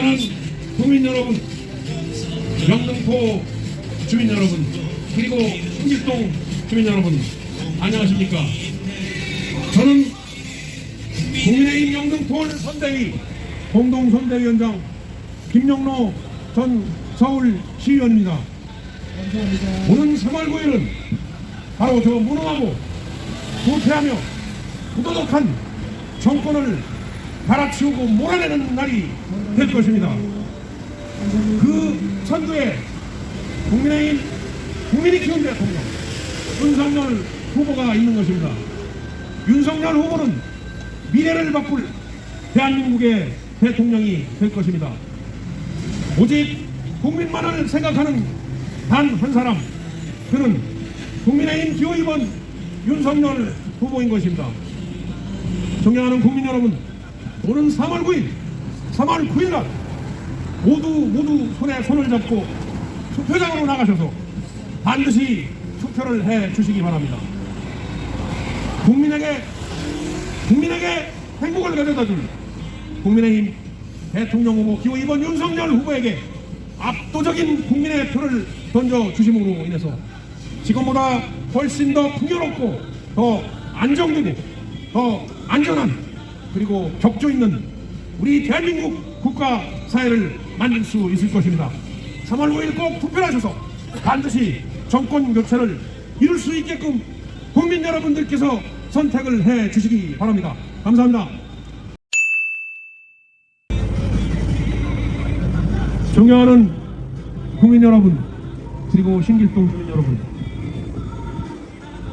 존경하는 국민 여러분, 영등포 주민 여러분, 그리고 흥길동 주민 여러분, 안녕하십니까? 저는 국민의힘 영등포 선대위 공동선대위원장 김영로 전 서울시의원입니다. 오는 3월 9일은 바로 저 무능하고 부패하며 부도덕한 정권을 갈아치우고 몰아내는 날이 될 것입니다. 그 선두에 국민의힘 국민이 키운 대통령 윤석열 후보가 있는 것입니다. 윤석열 후보는 미래를 바꿀 대한민국의 대통령이 될 것입니다. 오직 국민만을 생각하는 단 한 사람 그는 국민의힘 기호 2번 윤석열 후보인 것입니다. 존경하는 국민 여러분 오는 3월 9일 3월 9일 날 모두 모두 손에 손을 잡고 투표장으로 나가셔서 반드시 투표를 해 주시기 바랍니다. 국민에게 국민에게 행복을 가져다 줄 국민의힘 대통령 후보 기호 2번 윤석열 후보에게 압도적인 국민의 표를 던져 주심으로 인해서 지금보다 훨씬 더 풍요롭고 더 안정되고 더 안전한 그리고 격조 있는 우리 대한민국 국가 사회를 만들 수 있을 것입니다. 3월 5일 꼭 투표하셔서 반드시 정권 교체를 이룰 수 있게끔 국민 여러분들께서 선택을 해 주시기 바랍니다. 감사합니다. 존경하는 국민 여러분 그리고 신길동 주민 여러분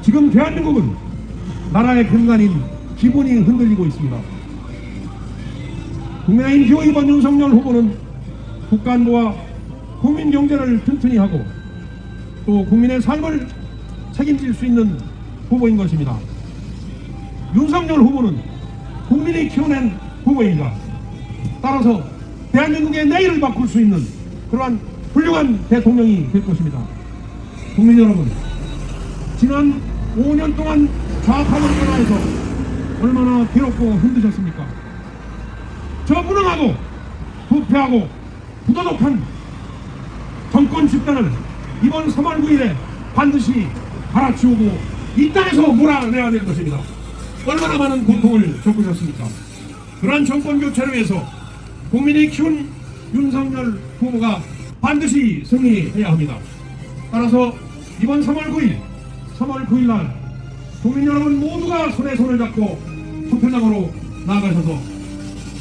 지금 대한민국은 나라의 근간인 기본이 흔들리고 있습니다. 국민의힘 2번 윤석열 후보는 국가안보와 국민 경제를 튼튼히 하고 또 국민의 삶을 책임질 수 있는 후보인 것입니다. 윤석열 후보는 국민이 키워낸 후보입니다. 따라서 대한민국의 내일을 바꿀 수 있는 그러한 훌륭한 대통령이 될 것입니다. 국민 여러분, 지난 5년 동안 좌파 정권하에서 얼마나 괴롭고 힘드셨습니까? 저 무능하고 부패하고 부도덕한 정권 집단을 이번 3월 9일에 반드시 갈아치우고 이 땅에서 몰아내야 될 것입니다. 얼마나 많은 고통을 겪으셨습니까? 그러한 정권 교체를 위해서 국민이 키운 윤석열 후보가 반드시 승리해야 합니다. 따라서 이번 3월 9일, 3월 9일 날 국민 여러분 모두가 손에 손을 잡고 투표장으로 나아가셔서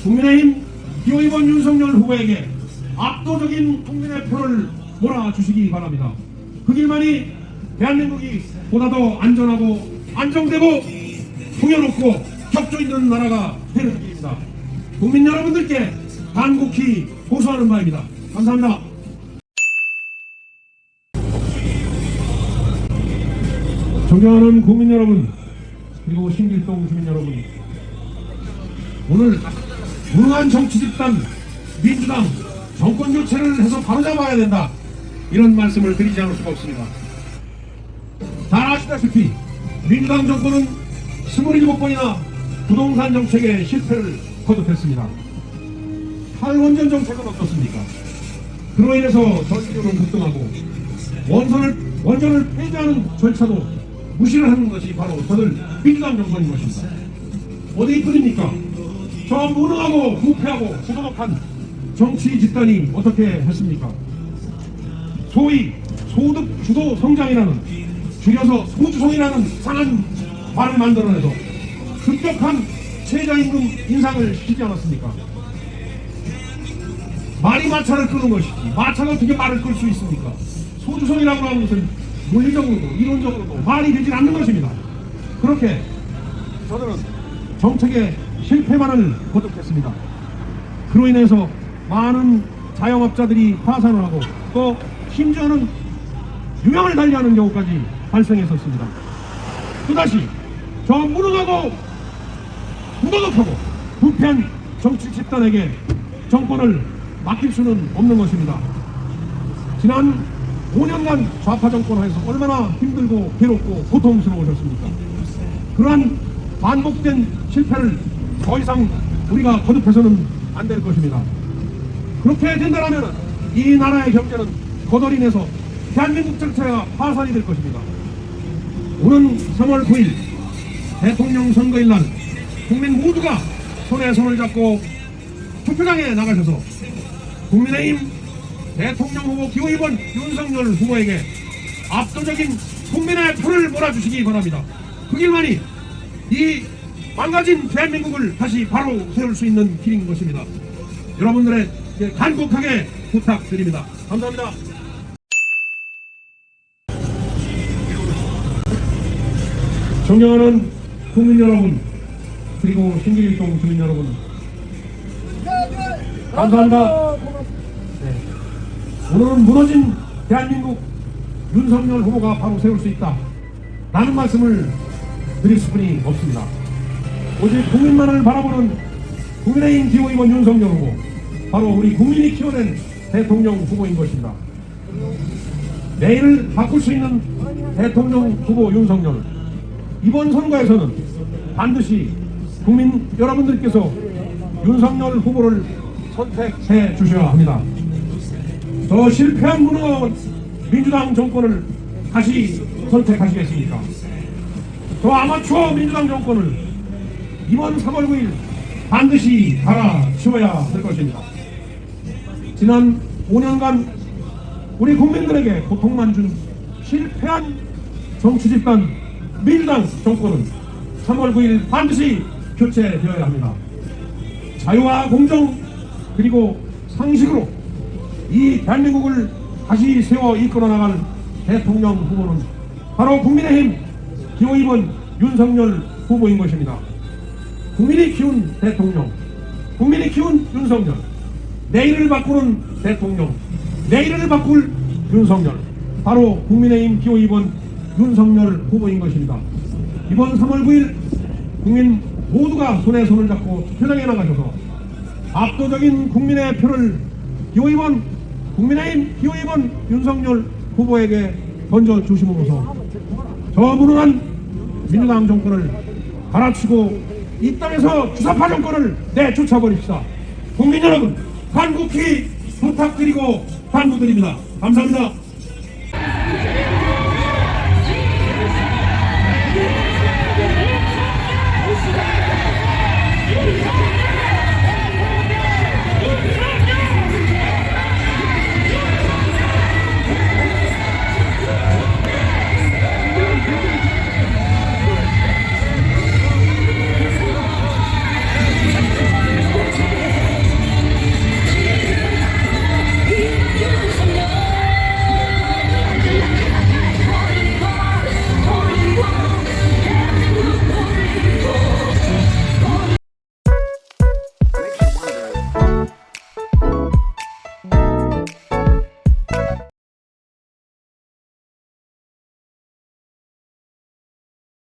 국민의힘 기호 2번 윤석열 후보에게 압도적인 국민의 표를 몰아주시기 바랍니다. 그 길만이 대한민국이 보다 더 안전하고 안정되고 풍요롭고 격조 있는 나라가 되는 길입니다. 국민 여러분들께 간곡히 호소하는 바입니다. 감사합니다. 존경하는 국민 여러분 그리고 신길동 주민 여러분 오늘 무능한 정치 집단 민주당 정권 교체를 해서 바로잡아야 된다 이런 말씀을 드리지 않을 수가 없습니다. 잘 아시다시피 민주당 정권은 27번이나 부동산 정책에 실패를 거듭했습니다. 탈원전 정책은 어떻습니까? 그로 인해서 전기료는 급등하고 원선을 원전을 폐지하는 절차도 무시를 하는 것이 바로 저들 민주당 정권인 것입니다. 어디 뿐입니까? 저 무능하고 부패하고 부도덕한 정치 집단이 어떻게 했습니까? 소위 소득 주도 성장이라는 줄여서 소주성이라는 상한 말을 만들어내서 급격한 최저임금 인상을 시키지 않았습니까? 말이 마차를 끄는 것이지 마차가 어떻게 말을 끌 수 있습니까? 소주성이라고 하는 것은 물리적으로도 이론적으로도 말이 되질 않는 것입니다. 그렇게 저들은 정책의 실패만을 거듭했습니다. 그로 인해서 많은 자영업자들이 파산을 하고 또 심지어는 유명을 달리하는 경우까지 발생했었습니다. 또다시 저 무능하고 부도덕하고 부패한 정치 집단에게 정권을 맡길 수는 없는 것입니다. 지난 5년간 좌파 정권 하에서 얼마나 힘들고 괴롭고 고통스러우셨습니까? 그러한 반복된 실패를 더 이상 우리가 거듭해서는 안 될 것입니다. 그렇게 된다면 이 나라의 경제는 거덜이 내서 대한민국 전체가 파산이 될 것입니다. 오는 3월 9일 대통령 선거일 날 국민 모두가 손에 손을 잡고 투표장에 나가셔서 국민의힘 대통령 후보 기호이번 윤석열 후보에게 압도적인 국민의 표를 몰아주시기 바랍니다. 그 길만이 이 망가진 대한민국을 다시 바로 세울 수 있는 길인 것입니다. 여러분들의 간곡하게 부탁드립니다. 감사합니다. 존경하는 국민 여러분 그리고 신길일동 주민 여러분 감사합니다. 네. 오늘은 무너진 대한민국 윤석열 후보가 바로 세울 수 있다. 라는 말씀을 드릴 수뿐이 없습니다. 오직 국민만을 바라보는 국민의힘 기호임원 윤석열 후보 바로 우리 국민이 키워낸 대통령 후보인 것입니다. 내일을 바꿀 수 있는 대통령 후보 윤석열 이번 선거에서는 반드시 국민 여러분들께서 윤석열 후보를 선택해 주셔야 합니다. 저 실패한 무능한 민주당 정권을 다시 선택하시겠습니까? 저 아마추어 민주당 정권을 이번 3월 9일 반드시 갈아치워야 될 것입니다. 지난 5년간 우리 국민들에게 고통만 준 실패한 정치 집단 민주당 정권은 3월 9일 반드시 교체되어야 합니다. 자유와 공정 그리고 상식으로 이 대한민국을 다시 세워 이끌어 나갈 대통령 후보는 바로 국민의힘 기호 2번 윤석열 후보인 것입니다. 국민이 키운 대통령, 국민이 키운 윤석열, 내일을 바꾸는 대통령, 내일을 바꿀 윤석열, 바로 국민의힘 기호 2번 윤석열 후보인 것입니다. 이번 3월 9일 국민 모두가 손에 손을 잡고 투표장에 나가셔서 압도적인 국민의 표를 기호 2번 국민의힘 기호 2번 윤석열 후보에게 던져주심으로써 저 무능한 민주당 정권을 갈아치고 이 땅에서 주사파 정권을 내쫓아버립시다. 국민 여러분 간곡히 부탁드리고 당부드립니다. 감사합니다.